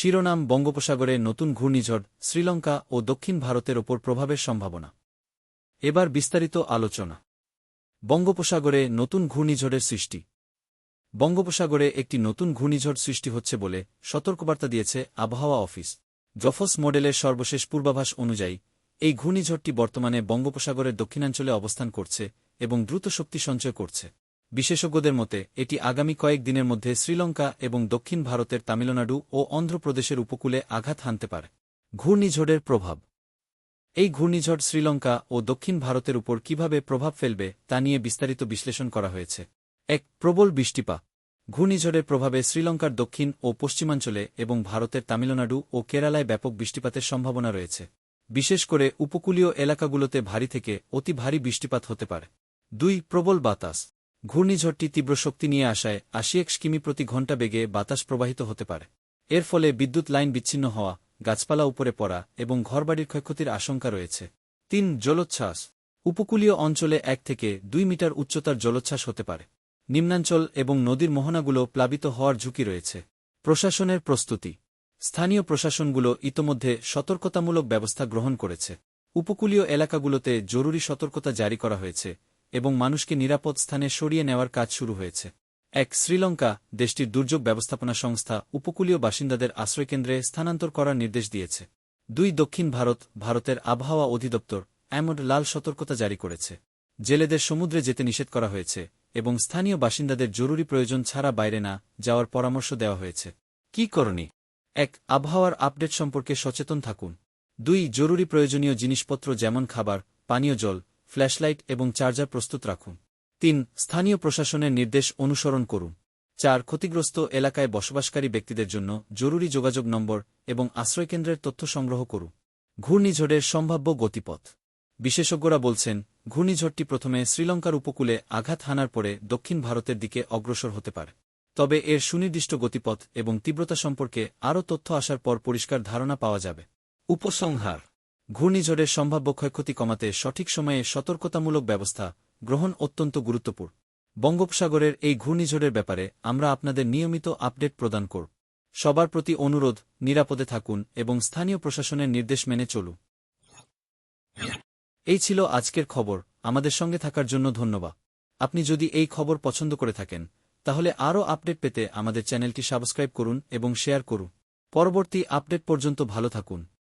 শিরোনাম বঙ্গোপসাগরে নতুন ঘূর্ণিঝড়, শ্রীলঙ্কা ও দক্ষিণ ভারতের ওপর প্রভাবের সম্ভাবনা। এবার বিস্তারিত আলোচনা। বঙ্গোপসাগরে নতুন ঘূর্ণিঝড়ের সৃষ্টি। বঙ্গোপসাগরে একটি নতুন ঘূর্ণিঝড় সৃষ্টি হচ্ছে বলে সতর্কবার্তা দিয়েছে আবহাওয়া অফিস। জফস মডেলের সর্বশেষ পূর্বাভাস অনুযায়ী, এই ঘূর্ণিঝড়টি বর্তমানে বঙ্গোপসাগরের দক্ষিণাঞ্চলে অবস্থান করছে এবং দ্রুত শক্তি সঞ্চয় করছে। বিশেষজ্ঞদের মতে, এটি আগামী কয়েক দিনের মধ্যে শ্রীলঙ্কা এবং দক্ষিণ ভারতের তামিলনাড়ু ও অন্ধ্রপ্রদেশের উপকূলে আঘাত হানতে পারে। ঘূর্ণিঝড়ের প্রভাব। এই ঘূর্ণিঝড় শ্রীলঙ্কা ও দক্ষিণ ভারতের উপর কীভাবে প্রভাব ফেলবে, তা নিয়ে বিস্তারিত বিশ্লেষণ করা হয়েছে। এক প্রবল বৃষ্টিপা ঘূর্ণিঝড়ের প্রভাবে শ্রীলঙ্কার দক্ষিণ ও পশ্চিমাঞ্চলে এবং ভারতের তামিলনাড়ু ও কেরালায় ব্যাপক বৃষ্টিপাতের সম্ভাবনা রয়েছে। বিশেষ করে উপকূলীয় এলাকাগুলোতে ভারী থেকে অতি ভারী বৃষ্টিপাত হতে পারে। দুই প্রবল বাতাস। ঘূর্ণিঝড়টি তীব্র শক্তি নিয়ে আসায় আশি একশ কিমি প্রতি ঘণ্টা বেগে বাতাস প্রবাহিত হতে পারে। এর ফলে বিদ্যুৎ লাইন বিচ্ছিন্ন হওয়া, গাছপালা উপরে পড়া এবং ঘরবাড়ির ক্ষয়ক্ষতির আশঙ্কা রয়েছে। তিন, জলোচ্ছ্বাস। উপকূলীয় অঞ্চলে এক থেকে দুই মিটার উচ্চতার জলোচ্ছ্বাস হতে পারে। নিম্নাঞ্চল এবং নদীর মোহনাগুলো প্লাবিত হওয়ার ঝুঁকি রয়েছে। প্রশাসনের প্রস্তুতি। স্থানীয় প্রশাসনগুলো ইতোমধ্যে সতর্কতামূলক ব্যবস্থা গ্রহণ করেছে। উপকূলীয় এলাকাগুলোতে জরুরি সতর্কতা জারি করা হয়েছে। এবং মানুষকে নিরাপদ স্থানে সরিয়ে নেওয়ার কাজ শুরু হয়েছে। এক শ্রীলঙ্কা দেশটির দুর্যোগ ব্যবস্থাপনা সংস্থা উপকূলীয় বাসিন্দাদের আশ্রয়কেন্দ্রে স্থানান্তর করার নির্দেশ দিয়েছে। দুই দক্ষিণ ভারত, ভারতের আবহাওয়া অধিদপ্তর এমন লাল সতর্কতা জারি করেছে। জেলেদের সমুদ্রে যেতে নিষেধ করা হয়েছে এবং স্থানীয় বাসিন্দাদের জরুরি প্রয়োজন ছাড়া বাইরে না যাওয়ার পরামর্শ দেওয়া হয়েছে। কি করণী? এক, আবহাওয়ার আপডেট সম্পর্কে সচেতন থাকুন। দুই, জরুরি প্রয়োজনীয় জিনিসপত্র যেমন খাবার, পানীয় জল ফ্ল্যাশলাইট এবং চার্জার প্রস্তুত রাখুন। তিন, স্থানীয় প্রশাসনের নির্দেশ অনুসরণ করুন। চার, ক্ষতিগ্রস্ত এলাকায় বসবাসকারী ব্যক্তিদের জন্য জরুরি যোগাযোগ নম্বর এবং আশ্রয়কেন্দ্রের তথ্য সংগ্রহ করুন। ঘূর্ণিঝড়ের সম্ভাব্য গতিপথ। বিশেষজ্ঞরা বলছেন, ঘূর্ণিঝড়টি প্রথমে শ্রীলঙ্কার উপকূলে আঘাত হানার পরে দক্ষিণ ভারতের দিকে অগ্রসর হতে পারে। তবে এর সুনির্দিষ্ট গতিপথ এবং তীব্রতা সম্পর্কে আরও তথ্য আসার পর পরিষ্কার ধারণা পাওয়া যাবে। উপসংহার। ঘূর্ণিঝড়ের সম্ভাব্য ক্ষয়ক্ষতি কমাতে সঠিক সময়ে সতর্কতামূলক ব্যবস্থা গ্রহণ অত্যন্ত গুরুত্বপূর্ণ। বঙ্গোপসাগরের এই ঘূর্ণিঝড়ের ব্যাপারে আমরা আপনাদের নিয়মিত আপডেট প্রদান করব। সবার প্রতি অনুরোধ, নিরাপদে থাকুন এবং স্থানীয় প্রশাসনের নির্দেশ মেনে চলুন। এই ছিল আজকের খবর। আমাদের সঙ্গে থাকার জন্য ধন্যবাদ। আপনি যদি এই খবর পছন্দ করে থাকেন, তাহলে আরও আপডেট পেতে আমাদের চ্যানেলটি সাবস্ক্রাইব করুন এবং শেয়ার করুন। পরবর্তী আপডেট পর্যন্ত ভালো থাকুন।